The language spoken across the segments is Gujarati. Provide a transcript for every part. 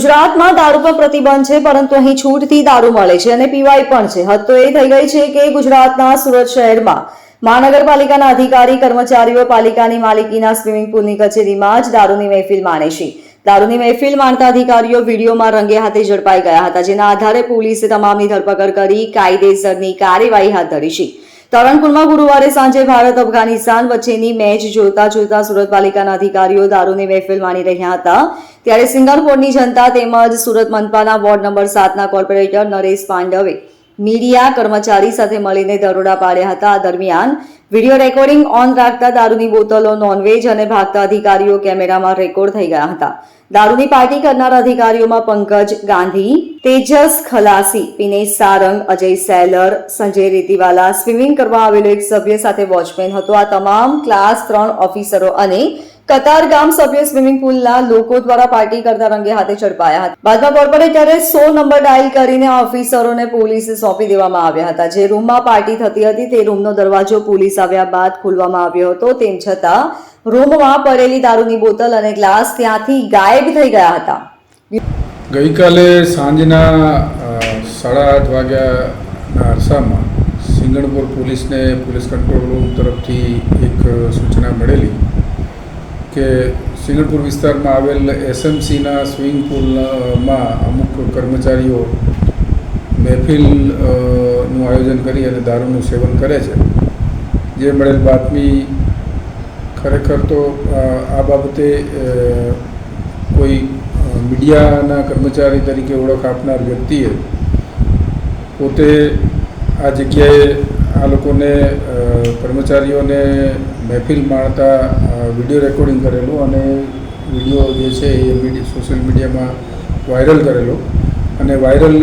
ગુજરાતમાં દારૂ પર પ્રતિબંધ છે, પરંતુ અહીં છૂટથી દારૂ મળે છે અને પીવાય પણ છે. હદ તો એ થઈ ગઈ છે કે ગુજરાતના સુરત શહેરમાં મહાનગરપાલિકાના અધિકારી, કર્મચારીઓ, પાલિકાની માલિકીના સ્વિમિંગ પુલની કચેરીમાં જ દારૂની મહેફિલ માણે છે. દારૂની મહેફિલ માણતા અધિકારીઓ વિડીયોમાં રંગે હાથે ઝડપાઈ ગયા હતા, જેના આધારે પોલીસે તમામની ધરપકડ કરી કાયદેસરની કાર્યવાહી હાથ ધરી છે. તરણપુરમાં ગુરુવારે સાંજે ભારત, અફઘાનિસ્તાન વચ્ચેની મેચ જોતા જોતા સુરત પાલિકાના અધિકારીઓ દારૂની મહેફિલ માણી રહ્યા હતા. ત્યારે સિંગાપોરની જનતા તેમજ સુરત મનપાના વોર્ડ નંબર સાતના કોર્પોરેટર નરેશ પાંડવે મીડિયા કર્મચારી સાથે મળીને દરોડા પાડ્યા હતા. આ દરમિયાન વીડિયો રેકોર્ડિંગ ઓન રાખતા દારૂની બોટલો નોનવેજ અને ભાગતા અધિકારીઓ કેમેરામાં રેકોર્ડ થઈ ગયા હતા. દારૂની પાર્ટી કરનાર અધિકારીઓમાં પંકજ ગાંધી તેજસ ખલાસી દિનેશ સારંગ, અજય સેલર, સંજય રેતીવાલા, સ્વિમિંગ કરવા આવેલો એક સભ્ય સાથે વોચમેન હતો. આ તમામ ક્લાસ ત્રણ ઓફિસરો અને કતારગામ સભ્ય સ્વિમિંગ પુલના લોકો દ્વારા પાર્ટી કરતા રંગે હાથે ઝડપાયા હતા. બાદમાં કોર્પોરેટરે સો નંબર ડાયલ કરીને ઓફિસરોને પોલીસે સોંપી દેવામાં આવ્યા હતા. જે રૂમમાં પાર્ટી થતી હતી તે રૂમનો દરવાજો પોલીસ આવ્યા બાદ ખોલવામાં આવ્યો હતો. તેમ છતાં રૂમમાં પડેલી દારૂની બોતલ અને ગ્લાસ ત્યાંથી ગાયબ થઈ ગયા હતા. ગઈકાલે સાંજના સાડા આઠ વાગ્યાના અરસામાં સિંગણપુર પોલીસને પોલીસ કંટ્રોલ રૂમ તરફથી એક સૂચના મળેલી કે સિંગણપુર વિસ્તારમાં આવેલ એસએમસીના સ્વિમિંગ પુલમાં અમુક કર્મચારીઓ મહેફિલનું આયોજન કરી અને દારૂનું સેવન કરે છે. જે મળેલ બાતમી ખરેખર તો આ બાબતે કોઈ મીડિયાના કર્મચારી તરીકે ઓળખ આપનાર વ્યક્તિએ પોતે આ જગ્યાએ આ લોકોને કર્મચારીઓને મહેફિલ માણતા વીડિયો રેકોર્ડિંગ કરેલું અને વીડિયો જે છે એ સોશિયલ મીડિયામાં વાયરલ કરેલો. અને વાયરલ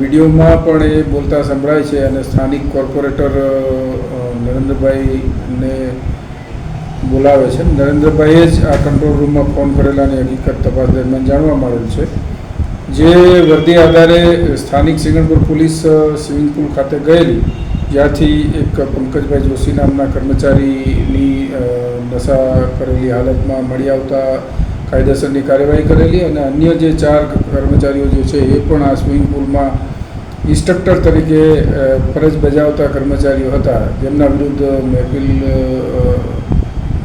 વિડીયોમાં પણ એ બોલતા સંભળાય છે અને સ્થાનિક કોર્પોરેટર નરેન્દ્રભાઈને બોલાવે છે. નરેન્દ્રભાઈએ જ આ કંટ્રોલ રૂમમાં ફોન કરેલાની હકીકત તપાસ દરમિયાન જાણવા મળેલ છે. જે વર્દી આધારે સ્થાનિક સિંગણપુર પોલીસ સ્વિમિંગ પુલ ખાતે ગયેલી, જ્યાંથી એક પંકજભાઈ જોશી નામના કર્મચારીની નશા કરેલી હાલતમાં મળી આવતા કાયદેસરની કાર્યવાહી કરેલી અને અન્ય જે ચાર કર્મચારીઓ જે છે એ પણ આ સ્વિમિંગ પુલમાં ઇન્સ્ટ્રક્ટર તરીકે ફરજ બજાવતા કર્મચારીઓ હતા. જેમના વિરુદ્ધ મહેફિલ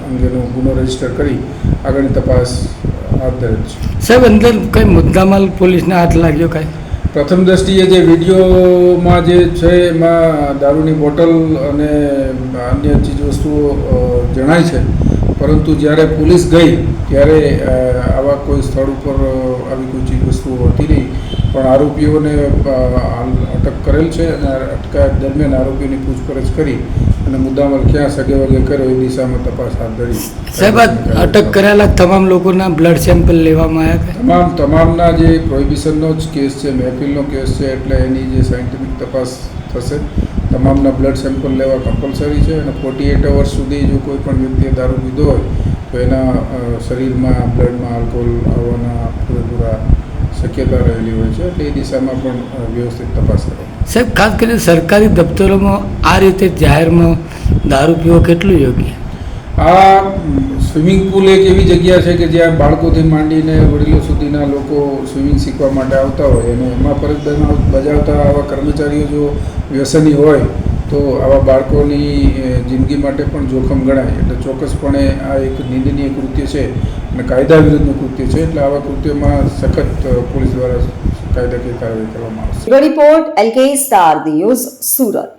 અંગેનો ગુનો રજિસ્ટર કરી આગળની તપાસ હાથ ધરેલ છે. સાહેબ અંદર કઈ મુદ્દામાલ પોલીસને હાથ લાગ્યો કાંઈ? પ્રથમ દ્રષ્ટિએ જે વિડીયોમાં જે છે એમાં દારૂની બોટલ અને અન્ય ચીજવસ્તુઓ વસ્તુઓ જણાય છે. પરંતુ જ્યારે પોલીસ ગઈ ત્યારે આવા કોઈ સ્થળ ઉપર આવી કોઈ ચીજવસ્તુઓ હતી નહીં. પણ આરોપીઓને અટક કરેલ છે અને અટકાયત દરમિયાન આરોપીની પૂછપરછ કરી અને મુદ્દામાલ ક્યાં સગે વગે કર્યો એ દિશામાં તપાસ હાથ ધરી. સાહેબ અટક કરેલા તમામ લોકોના બ્લડ સેમ્પલ લેવામાં આવ્યા તમામ તમામના જે પ્રોહિબિશનનો જ કેસ છે મહેફિલનો કેસ છે એટલે એની જે સાયન્ટિફિક તપાસ થશે તમામના બ્લડ સેમ્પલ લેવા કમ્પલસરી છે અને ફોર્ટી એટ અવર્સ સુધી જો કોઈ પણ વ્યક્તિએ દારૂ પીધો હોય તો એના શરીરમાં બ્લડમાં આલ્કોહોલ આવવાના પૂરેપૂરા શક્યતા રહેલી હોય છે એટલે એ દિશામાં પણ વ્યવસ્થિત તપાસ કરે. સાહેબ ખાસ કરીને સરકારી દફતરોમાં આ રીતે જાહેરમાં દારૂ પીવો કેટલું યોગ્ય? આ સ્વિમિંગ પુલ એક એવી જગ્યા છે કે જ્યાં બાળકોથી માંડીને વડીલો સુધીના લોકો સ્વિમિંગ શીખવા માટે આવતા હોય અને એમાં ફરજ બજાવ- બજાવતા આવા કર્મચારીઓ જો વ્યસની હોય તો આવા બાળકોની જિંદગી માટે પણ જોખમ ગણાય. એટલે ચોક્કસપણે આ એક નિંદનીય કૃત્ય છે અને કાયદા વિરુદ્ધનું કૃત્ય છે. એટલે આવા કૃત્યમાં સખત પોલીસ દ્વારા કાયદાકીય કાર્યવાહી કરવામાં આવશે. Report LK star news Surat.